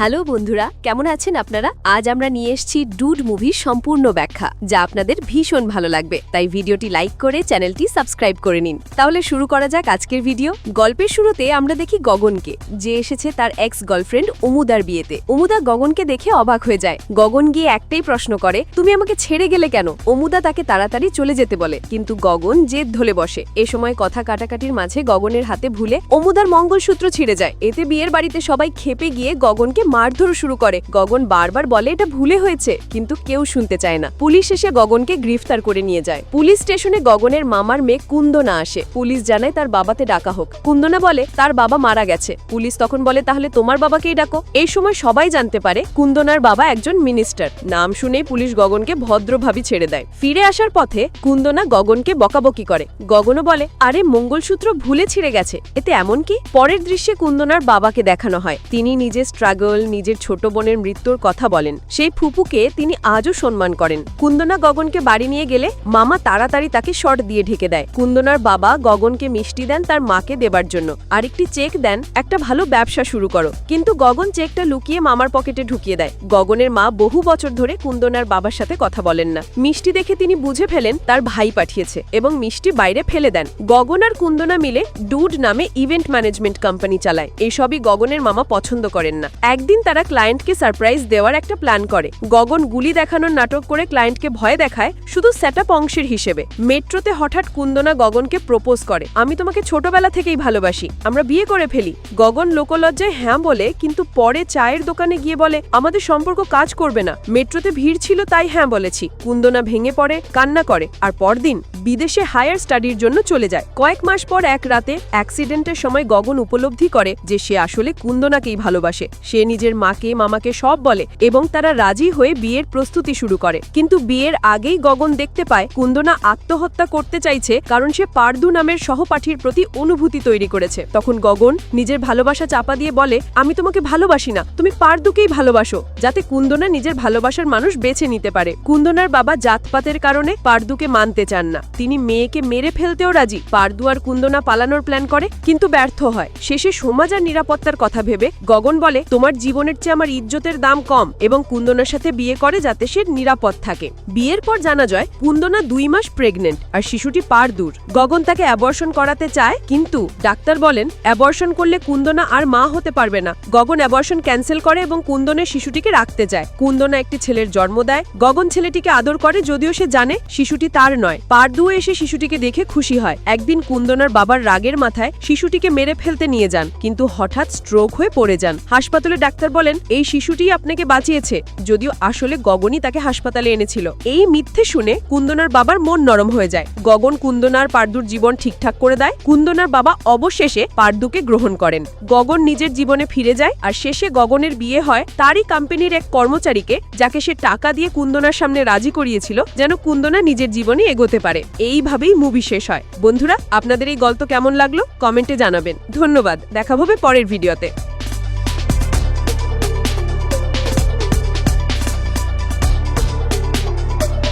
Hello বন্ধুরা, কেমন আছেন আপনারা? আজ আমরা নিয়ে এসেছি ডুড মুভির সম্পূর্ণ ব্যাখ্যা, যা আপনাদের ভীষণ ভালো লাগবে। তাই ভিডিওটি লাইক করে চ্যানেলটি সাবস্ক্রাইব করে নিন। তাহলে শুরু করা যাক আজকের ভিডিও। গল্পের শুরুতে আমরা দেখি গগনকে, যে এসেছে তার এক্স গার্লফ্রেন্ড অমুদার বিয়েতে। অমুদা গগনকে দেখে অবাক হয়ে যায়। গগন গিয়ে একটাই প্রশ্ন করে, তুমি আমাকে ছেড়ে গেলে কেন? অমুদা তাকে তাড়াতাড়ি চলে যেতে বলে। কিন্তু গগন জেদ ধলে বসে। এ সময় কথা কাটাকাটির মাঝে গগনের হাতে ভুলে অমুদার মঙ্গলসূত্র ছিঁড়ে যায়। এতে বিয়ের বাড়িতে সবাই খেপে গিয়ে গগনকে মারধর শুরু করে। গগন বারবার বলে, এটা ভুলে হয়েছে। কিন্তু কেউ শুনতে চায় না। পুলিশ এসে গগনকে গ্রেফতার করে নিয়ে যায়। পুলিশ স্টেশনে গগনের মামার মেয়ে কুন্দনা আসে। পুলিশ জানায় তার বাবাতে ডাকা হোক। কুন্দনা বলে, তার বাবা মারা গেছে। পুলিশ তখন বলে, তাহলে তোমার বাবাকেই ডাকো। এই সময় সবাই জানতে পারে, কুন্দনার বাবা একজন মিনিস্টার। নাম শুনেই পুলিশ গগনকে ভদ্রভাবে ছেড়ে দেয়। ফিরে আসার পথে কুন্দনা গগনকে বকাবকি করে। গগনও বলে, আরে, মঙ্গলসূত্র ভুলে ছিঁড়ে গেছে। এতে এমন কি? পরের দৃশ্যে কুন্দনার বাবাকে দেখানো হয়। তিনি নিজের স্ট্রাগল নিজের ছোট বোনের মৃত্যুর কথা বলেন। সেই ফুপুকে তিনি আজও সম্মান করেন। কুন্দনা গগনকে বাড়ি নিয়ে গেলে মামা তাড়াতাড়ি তাকে শর্ট দিয়ে ঢেকে দেয়। কুন্দনার বাবা গগনকে মিষ্টি দেন তার মাকে দেবার জন্য। আরেকটি চেক দেন, একটা ভালো ব্যবসা শুরু করো। কিন্তু গগন চেকটা লুকিয়ে মামার পকেটে ঢুকিয়ে দেয়। গগনের মা বহু বছর ধরে কুন্দনার বাবার সাথে কথা বলেন না। মিষ্টি দেখে তিনি বুঝে ফেলেন, তার ভাই পাঠিয়েছে এবং মিষ্টি বাইরে ফেলে দেন। গগন আর কুন্দনা মিলে ডুড নামে ইভেন্ট ম্যানেজমেন্ট কোম্পানি চালায়। এসবই গগনের মামা পছন্দ করেন না। একদিন তারা ক্লায়েন্টকে সারপ্রাইজ দেওয়ার একটা প্ল্যান করে। গগন গুলি দেখানোর নাটক করে ক্লায়েন্টকে ভয় দেখায়, শুধু সেট অংশের হিসেবে। মেট্রোতে হঠাৎ কুন্দনা গগনকে প্রপোজ করে, আমি তোমাকে ছোটবেলা থেকেই ভালোবাসি, আমরা বিয়ে করে ফেলি। গগন লোকলজ্জায় হ্যাঁ বলে, কিন্তু পরে চায়ের দোকানে গিয়ে বলে, আমাদের সম্পর্ক কাজ করবে না। মেট্রোতে ভিড় ছিল তাই হ্যাঁ বলেছি। কুন্দনা ভেঙে পড়ে, কান্না করে, আর পরদিন বিদেশে হায়ার স্টাডির জন্য চলে যায়। কয়েক মাস পর এক রাতে অ্যাক্সিডেন্টের সময় গগন উপলব্ধি করে যে সে আসলে কুন্দনাকেই ভালোবাসে। সে নিজের মাকে, মামাকে সব বলে এবং তারা রাজি হয়ে বিয়ের প্রস্তুতি শুরু করে। কিন্তু বিয়ের আগেই গগন দেখতে পায়, কুন্দনা আত্মহত্যা করতে চাইছে কারণ সে পার্দু নামের সহপাঠীর প্রতি অনুভূতি তৈরি করেছে। তখন গগন নিজের ভালোবাসা চাপা দিয়ে বলে, আমি তোমাকে ভালোবাসি না, তুমি পার্দুকেই ভালোবাসো, যাতে কুন্দনা নিজের ভালোবাসার মানুষ বেছে নিতে পারে। কুন্দনার বাবা জাতপাতের কারণে পার্দুকে মানতে চান না। তিনি মেয়েকে মেরে ফেলতেও রাজি। পার্দু আর কুন্দনা পালানোর প্ল্যান করে, কিন্তু ব্যর্থ হয়। শেষে সমাজ আর নিরাপত্তার কথা ভেবে গগন বলে, তোমার জীবনের চেয়ে আমার ইজ্জতের দাম কম এবং কুন্দনার সাথে বিয়ে করে যাতে সে নিরাপদ থাকে। বিয়ের পর জানা যায়, কুন্দনা দুই মাস প্রেগনেন্ট আর শিশুটি পারদুর। গগন তাকে অ্যাবর্শন করাতে চায়, কিন্তু ডাক্তার বলেন অ্যাবর্শন করলে কুন্দনা আর মা হতে পারবে না। গগন অ্যাবর্শন ক্যান্সেল করে এবং কুন্দনের শিশুটিকে রাখতে চায়। কুন্দনা একটি ছেলের জন্ম দেয়। গগন ছেলেটিকে আদর করে, যদিও সে জানে শিশুটি তার নয়। পারদুও এসে শিশুটিকে দেখে খুশি হয়। একদিন কুন্দনার বাবার রাগের মাথায় শিশুটিকে মেরে ফেলতে নিয়ে যান, কিন্তু হঠাৎ স্ট্রোক হয়ে পড়ে যান। হাসপাতালে ডাক্তার বলেন, এই শিশুটি আপনাকে বাঁচিয়েছে, যদিও আসলে গগনই তাকে হাসপাতালে এনেছিল। এই মিথ্যে শুনে কুন্দনার বাবার মন নরম হয়ে যায়। গগন কুন্দনার পার্দুর জীবন ঠিকঠাক করে দেয়। কুন্দনার বাবা অবশেষে পার্দুকে গ্রহণ করেন। গগন নিজের জীবনে ফিরে যায় আর শেষে গগনের বিয়ে হয় তারই কোম্পানির এক কর্মচারীকে, যাকে সে টাকা দিয়ে কুন্দনার সামনে রাজি করিয়েছিল, যেন কুন্দনা নিজের জীবনে এগোতে পারে। এইভাবেই মুভি শেষ হয়। বন্ধুরা, আপনাদের এই গল্প কেমন লাগল? কমেন্টে জানাবেন। ধন্যবাদ। দেখা হবে পরের ভিডিওতে